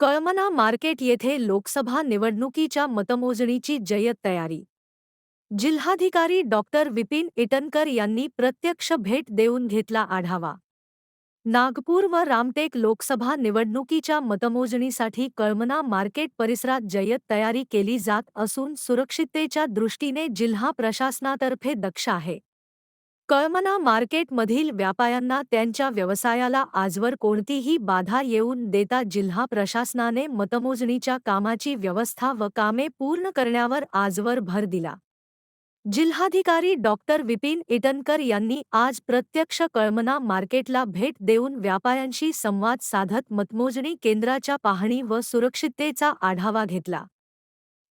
Kalamna market येथे लोकसभा निवडणुकीच्या मतमोजणीची जय्यत तयारी. जिल्हाधिकारी डॉक्टर विपिन इटनकर यांनी प्रत्यक्ष भेट देऊन घेतला आढावा. नागपूर व रामटेक लोकसभा निवडणुकीच्या मतमोजणीसाठी कळमना मार्केट परिसरात जय्यत तयारी केली जात असून सुरक्षिततेच्या दृष्टीने जिल्हा प्रशासनातर्फे दक्ष आहे. कळमना मार्केटमधील व्यापाऱ्यांना त्यांच्या व्यवसायाला आजवर कोणतीही बाधा येऊन देता जिल्हा प्रशासनाने मतमोजणीच्या कामाची व्यवस्था व कामे पूर्ण करण्यावर आजवर भर दिला. जिल्हाधिकारी डॉक्टर विपिन इटनकर यांनी आज प्रत्यक्ष कळमना मार्केटला भेट देऊन व्यापाऱ्यांशी संवाद साधत मतमोजणी केंद्राच्या पाहणी व सुरक्षिततेचा आढावा घेतला.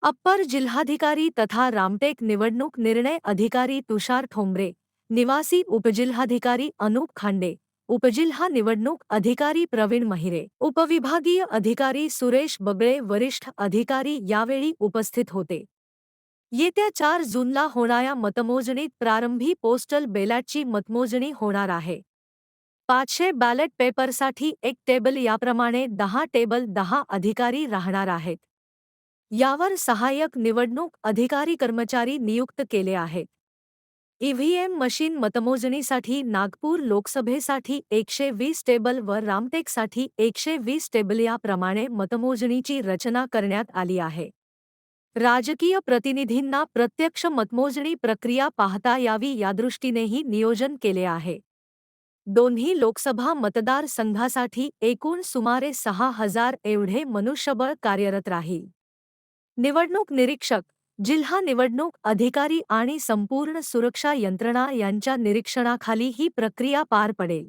अप्पर जिल्हाधिकारी तथा रामटेक निवडणूक निर्णय अधिकारी तुषार ठोंबरे निवासी उपजिल्हाधिकारी अनूप खांडे, उपजिल्हा निवडणूक अधिकारी प्रवीण महिरे, उपविभागीय अधिकारी सुरेश बगळे, वरिष्ठ अधिकारी यावेळी उपस्थित होते. येत्या चार जूनला होणाऱ्या मतमोजणीत प्रारंभी पोस्टल बेलॅटची मतमोजणी होणार आहे. पाचशे बॅलेट पेपरसाठी एक टेबल याप्रमाणे दहा टेबल दहा अधिकारी राहणार आहेत. यावर सहाय्यक निवडणूक अधिकारी कर्मचारी नियुक्त केले आहेत. ईव्हीएम मशीन मतमोजणीसाठी नागपूर लोकसभेसाठी एकशे वीस टेबल व रामटेकसाठी एकशे वीस टेबल याप्रमाणे मतमोजणीची रचना करण्यात आली आहे. राजकीय प्रतिनिधींना प्रत्यक्ष मतमोजणी प्रक्रिया पाहता यावी यादृष्टीनेही नियोजन केले आहे. दोन्ही लोकसभा मतदारसंघासाठी एकूण सुमारे सहा हजार एवढे मनुष्यबळ कार्यरत राहील. निवडणूक निरीक्षक जिल्हा निवडणूक अधिकारी आणि संपूर्ण सुरक्षा यंत्रणा यांच्या निरीक्षणाखाली ही प्रक्रिया पार पडेल.